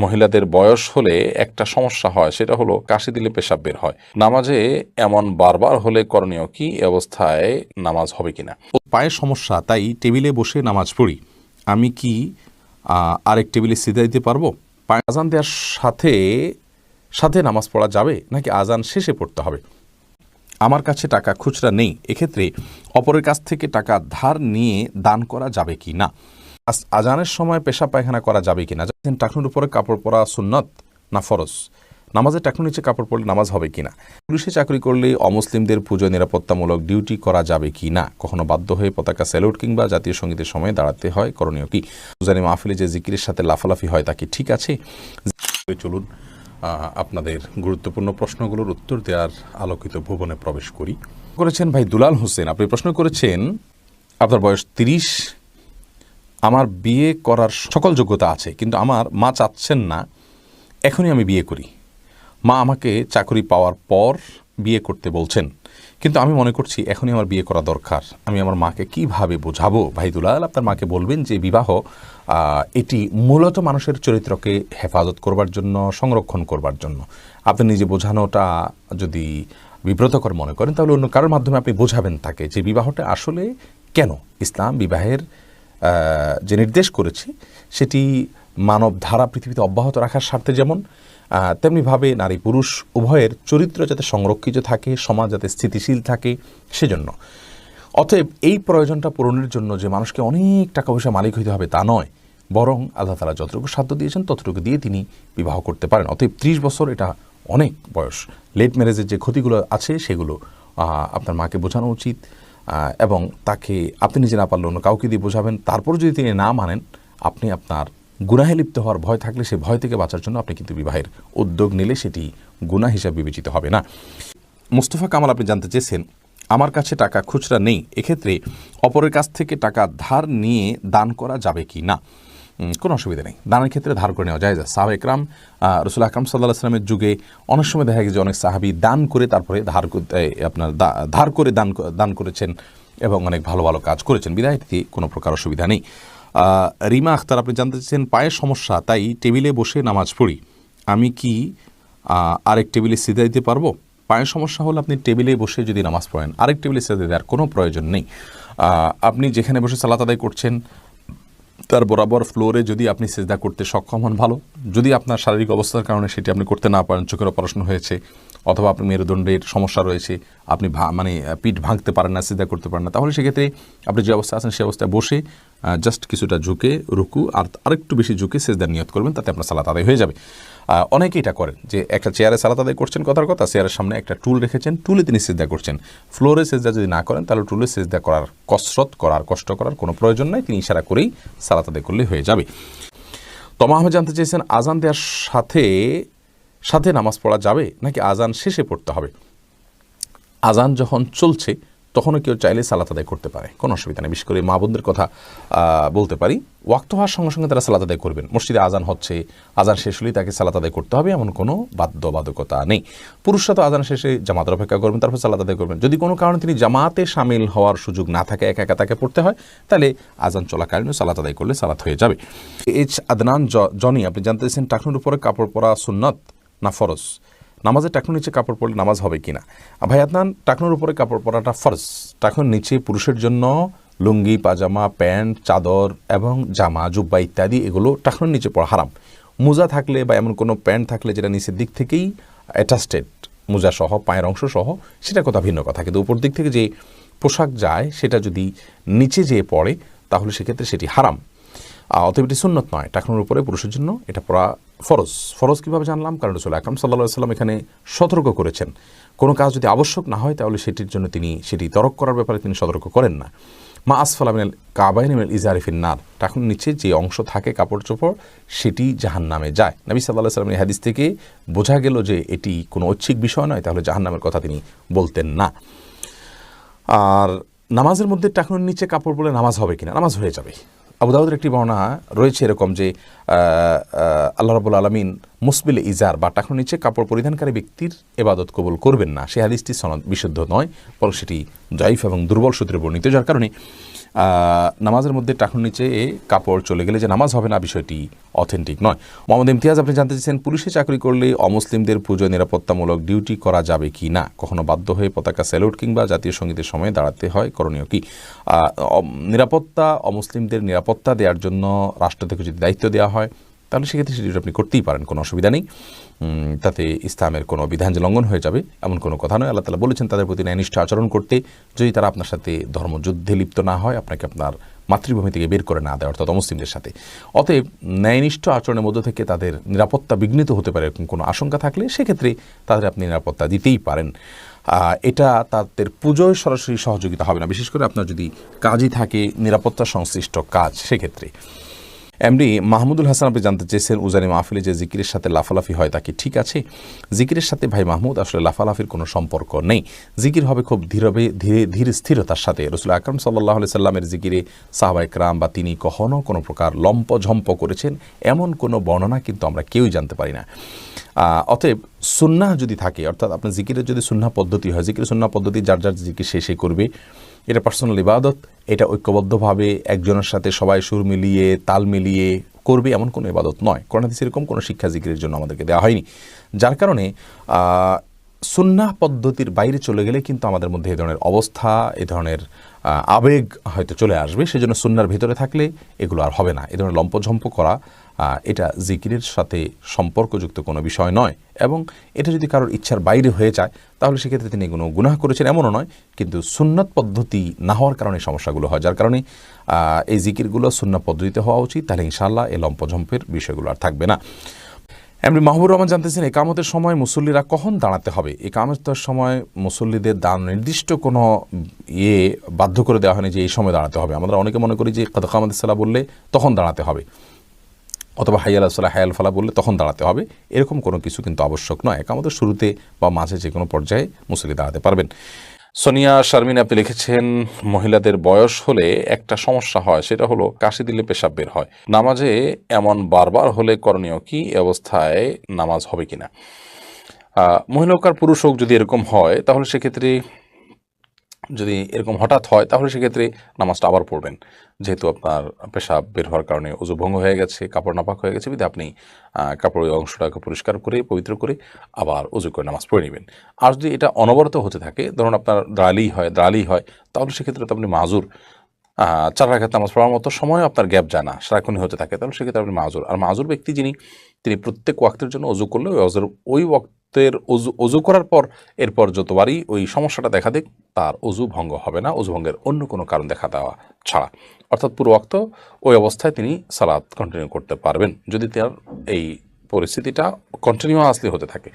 মহিলাদের বয়স হলে একটা সমস্যা হয়, সেটা হলো কাশি দিলে পেশাব বের হয়। নামাজে এমন বারবার হলে করণীয় কি? অবস্থায় নামাজ হবে কিনা? পায়ের সমস্যা, তাই টেবিলে বসে নামাজ পড়ি। আমি কি আরেক টেবিলে সিধা দিতে পারব? পায়ে আজান দেওয়ার সাথে সাথে নামাজ পড়া যাবে, নাকি আজান শেষে পড়তে হবে? আমার কাছে টাকা খুচরা নেই, এক্ষেত্রে অপরের কাছ থেকে টাকা ধার নিয়ে দান করা যাবে কি না? আজানের সময় পেশা পায়খানা করা যাবে কি না জানেন টাকনুর উপরে কাপড় পরা সুন্নত না ফরজ? নামাজে টাকনুর নিচে কাপড় পরলে নামাজ হবে কি না পুলিশে চাকরি করলে অমুসলিমদের পুজো নিরাপত্তামূলক ডিউটি করা যাবে কি না কখনো বাধ্য হয়ে পতাকা স্যালুট কিংবা জাতীয় সঙ্গীতের সময় দাঁড়াতে হয়? করণীয় কি? জানি মাহফিলে যে জিকিরের সাথে লাফালাফি হয় তা কি ঠিক আছে? চলুন আপনাদের গুরুত্বপূর্ণ প্রশ্নগুলোর উত্তর দেওয়ার আলোকিত ভুবনে প্রবেশ করি। করেছেন ভাই দুলাল হোসেন। আপনি প্রশ্ন করেছেন, আপনার বয়স তিরিশ আমার বিয়ে করার সকল যোগ্যতা আছে, কিন্তু আমার মা চাচ্ছেন না, এখনই আমি বিয়ে করি। মা আমাকে চাকরি পাওয়ার পর বিয়ে করতে বলছেন, কিন্তু আমি মনে করছি এখনই আমার বিয়ে করা দরকার। আমি আমার মাকে কীভাবে বোঝাবো? ভাই দুলাল, আপনার মাকে বলবেন যে বিবাহ এটি মূলত মানুষের চরিত্রকে হেফাজত করবার জন্য, সংরক্ষণ করবার জন্য। আপনি নিজে বোঝানোটা যদি বিব্রতকর মনে করেন, তাহলে অন্য কারোর মাধ্যমে আপনি বোঝাবেন তাকে যে বিবাহটা আসলে কেন? ইসলাম বিবাহের যে নির্দেশ করেছি, সেটি মানব ধারা পৃথিবীতে অব্যাহত রাখার স্বার্থে যেমন তেমনিভাবে নারী পুরুষ উভয়ের চরিত্র যাতে সংরক্ষিত থাকে, সমাজ যাতে স্থিতিশীল থাকে, সেজন্য। অতএব এই প্রয়োজনটা পূরণের জন্য যে মানুষকে অনেক টাকা পয়সা মালিক হইতে হবে তা নয়, বরং আল্লাহ তালা যতটুকু সাধ্য দিয়েছেন, ততটুকু দিয়ে তিনি বিবাহ করতে পারেন। অতএব ত্রিশ বছর এটা অনেক বয়স। লেট ম্যারেজের যে ক্ষতিগুলো আছে, সেগুলো আপনার মাকে বোঝানো উচিত। এবং তাকে আপনি নিজে না পারলে অন্য কাউকে দিয়ে বোঝাবেন তারপর যদি তিনি না মানেন, আপনি আপনার গুনাহে লিপ্ত হওয়ার ভয় থাকলে সেই ভয় থেকে বাঁচার জন্য আপনি কিন্তু বিবাহের উদ্যোগ নিলে সেটি গুনাহ হিসাবে বিবেচিত হবে না। মুস্তফা কামাল, আপনি জানতে চেয়েছেন, আমার কাছে টাকা খুচরা নেই, এক্ষেত্রে অপরের কাছ থেকে টাকা ধার নিয়ে দান করা যাবে কি না? কোনো অসুবিধা নেই। দানের ক্ষেত্রে ধার করে নেওয়া যায়। সাহাব একরাম রসুল আকরাম সাল্লাহ আসলামের যুগে অনেক সময় দেখা গেছে যে অনেক সাহাবি দান করে তারপরে ধার আপনার ধার করে দান দান করেছেন এবং অনেক ভালো ভালো কাজ করেছেন। বিদায় কোনো প্রকার অসুবিধা নেই। রিমা আখতার, আপনি জানতে চেয়েছেন পায়ের সমস্যা, তাই টেবিলে বসে নামাজ পড়ি। আমি কি আরেক টেবিলে সিধা দিতে পারব? পায়ের সমস্যা হলে আপনি টেবিলে বসে যদি নামাজ পড়েন, আরেক টেবিলে সিধা দেওয়ার কোনো প্রয়োজন নেই। আপনি যেখানে বসে সালাত আদায় করছেন তার বরাবর ফ্লোরে যদি আপনি সেজদা করতে সক্ষম হন ভালো। যদি আপনার শারীরিক অবস্থার কারণে সেটি আপনি করতে না পারেন, চোখের অপারেশন হয়েছে অথবা আপনার মেরুদণ্ডের সমস্যা রয়েছে আপনি মানে পিঠ ভাঙতে পারেন না সিজদা করতে পারেন না তাহলে সেক্ষেত্রে আপনি যে অবস্থা আছেন সেই অবস্থায় বসে জাস্ট কিছুটা ঝুঁকে রুকু আর আরেকটু বেশি ঝুঁকে সেজদার নিয়ত করবেন তাতে আপনার সালাত আদায় হয়ে যাবে। আহ, অনেকেই এটা করেন যে একটা চেয়ারে সালাত আদায় করছেন কথার কথা চেয়ারের সামনে একটা টুল রেখেছেন টুলে তিনি সেজদা করছেন। ফ্লোরে সেজদা যদি না করেন তাহলে টুলে সেজদা করার কসরত করার কষ্ট করার কোনো প্রয়োজন নাই তিনি ইশারা করেই সালাত আদায় করলে হয়ে যাবে। তমা আহমেদ জানতে চেয়েছেন আজান দেওয়ার সাথে সাথে নামাজ পড়া যাবে নাকি আজান শেষে পড়তে হবে? আজান যখন চলছে, তখনও কেউ চাইলে সালাত আদায় করতে পারে। কোনো অসুবিধা নেই। বিশেষ করে মা বোনদের কথা বলতে পারি। ওয়াক্ত হওয়ার সঙ্গে সঙ্গে তারা সালাত আদায় করবেন। মসজিদে আজান হচ্ছে আজান শেষ হলেই তাকে সালাত আদায় করতে হবে, এমন কোনো বাধ্যবাধকতা নেই। পুরুষরা তো আজান শেষে জামাতের অপেক্ষা করবেন, তারপর সালাত আদায় করবেন। যদি কোনো কারণে তিনি জামাতে সামিল হওয়ার সুযোগ না থাকে, একা একা তাকে পড়তে হয়, তাহলে আজান চলাকালীনও সালাত আদায় করলে সালাত হয়ে যাবে। এইচ আদনান জনি, আপনি জানতে চাইছেন টাকনুর উপরে কাপড় পরা সুন্নত? না ফরজ? নামাজে টাকনুর নিচে কাপড় পরলে নামাজ হবে কিনা? ভাই আদনান, টাকনুর উপরে কাপড় পরাটা ফরজ। টাকনুর নিচে পুরুষের জন্য লুঙ্গি, পাজামা, প্যান্ট, চাদর এবং জামা, জুব্বা ইত্যাদি, এগুলো টাকনুর নিচে পড়া হারাম। মোজা থাকলে বা এমন কোনো প্যান্ট থাকলে যেটা নিচের দিক থেকেই অ্যাটাস্টেড মোজা সহ, পায়ের অংশ সহ, সেটা কথা ভিন্ন কথা। কিন্তু উপর দিক থেকে যে পোশাক যায়, সেটা যদি নিচে যেয়ে পড়ে, তাহলে সেক্ষেত্রে সেটি হারাম। অতএব এটি সুন্নত নয়। টাকনুর উপরে, পুরুষের জন্য এটা পড়া ফরজ। ফরজ কীভাবে জানলাম? কারণ রসুল আকরম সাল্লাহ সাল্লাম এখানে সতর্ক করেছেন। কোনো কাজ যদি আবশ্যক না হয়, তাহলে সেটির জন্য তিনি সেটি তরক করার ব্যাপারে তিনি সতর্ক করেন না। মা আসফালা মিনাল কাবাইন মিনাল ইজারিফিন নার টাকুন নিচে যে অংশ থাকে কাপড় চোপড় সেটি জাহান নামে যায়। নবী সাল্লাহ সাল্লামের হাদিস থেকে বোঝা গেল যে এটি কোনো ঐচ্ছিক বিষয় নয়, তাহলে জাহান নামের কথা তিনি বলতেন না। আর নামাজের মধ্যে টাকনুর নিচে কাপড় বলে নামাজ হবে কিনা? নামাজ হয়ে যাবে। আবু দাউদের একটি বর্ণা রয়েছে এরকম যে আল্লাহ রাবুল আলমিন মুসবিল ইজার বা টাকা নিচে কাপড় পরিধানকারী ব্যক্তির এবাদত কবুল করবেন না। সে হাদিসটি সনদ বিশুদ্ধ নয়, বরং সেটি জয়ীফ এবং দুর্বল সূত্রে বর্ণিত, যার কারণে নামাজের মধ্যে টাকুর নিচে কাপড় চলে গেলে যে নামাজ হবে না, বিষয়টি অথেন্টিক নয়। মোহাম্মদ ইমতিয়াজ, আপনি জানতে চাইছেন পুলিশে চাকরি করলে অমুসলিমদের পুজো নিরাপত্তামূলক ডিউটি করা যাবে কি না? কখনো বাধ্য হয়ে পতাকা স্যালুট কিংবা জাতীয় সঙ্গীতের সময় দাঁড়াতে হয়? করণীয় কি? নিরাপত্তা, অমুসলিমদের নিরাপত্তা দেওয়ার জন্য রাষ্ট্র থেকে যদি দায়িত্ব দেওয়া হয় তাহলে সেক্ষেত্রে সেটি আপনি করতেই পারেন, কোনো অসুবিধা নেই। তাতে ইসলামের কোনো বিধান যে লঙ্ঘন হয়ে যাবে, এমন কোনো কথা নয়। আল্লাহ তালা বলেছেন, তাদের প্রতি ন্যায়নিষ্ঠ আচরণ করতে। যদি তারা আপনার সাথে ধর্মযুদ্ধে লিপ্ত না হয়, আপনাকে আপনার মাতৃভূমি থেকে বের করে না দেয়, অর্থাৎ মুসলিমদের সাথে। অতএব ন্যায়নিষ্ঠ আচরণের মধ্য থেকে তাদের নিরাপত্তা বিঘ্নিত হতে পারে, এরকম কোনো আশঙ্কা থাকলে সেক্ষেত্রে তাদের আপনি নিরাপত্তা দিতেই পারেন। এটা তাদের পুজোয় সরাসরি সহযোগিতা হবে না। বিশেষ করে আপনার যদি কাজই থাকে, নিরাপত্তা সংশ্লিষ্ট কাজ, সেক্ষেত্রে। এমডি মাহমুদুল হাসান আপনি জানতে চেয়েছেন, উজানি মাহফিলে যে জিকিরের সাথে লাফালাফি হয় তা কি ঠিক আছে? জিকিরের সাথে ভাই মাহমুদ, আসলে লাফালাফির কোনো সম্পর্ক নেই। জিকির হবে খুব ধীরবে ধীরে ধীর স্থিরতার সাথে। রসুল আকরম সাল্লাহ সাল্লামের জিকিরে সাহবা একরাম বা তিনি কখনও কোনো প্রকার লম্প ঝম্প করেছেন, এমন কোনো বর্ণনা কিন্তু আমরা কেউই জানতে পারি না। অতএব সুন্নাহ যদি থাকে, অর্থাৎ আপনার জিকিরের যদি সুন্না পদ্ধতি হয় জিকির সুন্না পদ্ধতি যার যার জিকির সে করবে। এটা পার্সোনাল ইবাদত, এটা ঐক্যবদ্ধভাবে একজনের সাথে সবাই সুর মিলিয়ে, তাল মিলিয়ে করবে এমন কোনো ইবাদত নয়। করোনাদিস সেরকম কোনো শিক্ষা জিকিরের জন্য আমাদেরকে দেওয়া হয়নি। যার কারণে আহ, সুন্নাহ পদ্ধতির বাইরে চলে গেলে কিন্তু আমাদের মধ্যে এ ধরনের অবস্থা এ ধরনের আবেগ হয়তো চলে আসবে। সেজন্য সুন্নার ভিতরে থাকলে এগুলো আর হবে না। এ ধরনের লম্পঝম্প করা এটা জিকিরের সাথে সম্পর্কযুক্ত কোনো বিষয় নয় এবং এটা যদি কারোর ইচ্ছার বাইরে হয়ে যায় তাহলে সেক্ষেত্রে তিনি কোনো গুনাহ করেছেন এমনও নয়। কিন্তু সুন্নত পদ্ধতি না হওয়ার কারণে সমস্যাগুলো হয় যার কারণে এই জিকিরগুলো সুন্না পদ্ধতিতে হওয়া উচিত। তাহলে ইনশাআল্লাহ এই লম্পঝম্পের বিষয়গুলো আর থাকবে না। এমনি মাহবুর রহমান জানতেছেন, একামতের সময় মুসল্লিরা কখন দাঁড়াতে হবে? একামতের সময় মুসল্লিদের দান নির্দিষ্ট কোনো ইয়ে বাধ্য করে দেওয়া হয়নি যে এই সময় দাঁড়াতে হবে। আমরা অনেকে মনে করি যে কামাদ সাল্লাহ বললে তখন দাঁড়াতে হবে। অথবা হাইয়াল আসলা হায়াল ফালা বললে তখন দাঁড়াতে হবে। এরকম কোনো কিছু কিন্তু আবশ্যক নয়। একামতের শুরুতে বা মাঝে যে কোনো পর্যায়ে মুসল্লি দাঁড়াতে পারবেন। সোনিয়া শারমিন, আপনি লিখেছেন, মহিলাদের বয়স হলে একটা সমস্যা হয়, সেটা হলো কাশি দিলে পেশাব বের হয়। নামাজে এমন বারবার হলে করণীয় কি? অবস্থায় নামাজ হবে কিনা? মহিলা পুরুষ হোক যদি এরকম হয়, তাহলে সেক্ষেত্রে যদি এরকম হঠাৎ হয়, তাহলে সেক্ষেত্রে নামাজটা আবার পড়বেন। যেহেতু আপনার পেশাব বের হওয়ার কারণে অজু ভঙ্গ হয়ে গেছে, কাপড় নাপাক হয়ে গেছে বিধে আপনি কাপড়ের অংশটাকে পরিষ্কার করে, পবিত্র করে আবার অজু করে নামাজ পড়ে নেবেন। আর যদি এটা অনবরত হতে থাকে, ধরুন আপনার দাঁড়ালেই হয় দাঁড়ালেই হয়, তাহলে সেক্ষেত্রে তো আপনি মাজুর চার রাখাত নামাজ পড়ার মতো সময় আপনার গ্যাপ জানা সারাক্ষণই হতে থাকে। তাহলে সেক্ষেত্রে আপনি মাজুর। আর মাজুর ব্যক্তি যিনি, তিনি প্রত্যেক ওয়াক্তের জন্য অজু করলে ওই অজুর ওই ওয়াক্তের অজু অজু করার পর, এরপর যতবারই ওই সমস্যাটা দেখা দিক, তার অজু ভঙ্গ হবে না অজু ভঙ্গের অন্য কোনো কারণ দেখা দেওয়া ছাড়া। অর্থাৎ পুরো ওয়াক্ত ওই অবস্থায় তিনি সালাদ কন্টিনিউ করতে পারবেন, যদি তার এই পরিস্থিতিটা কন্টিনিউয়াসলি হতে থাকে।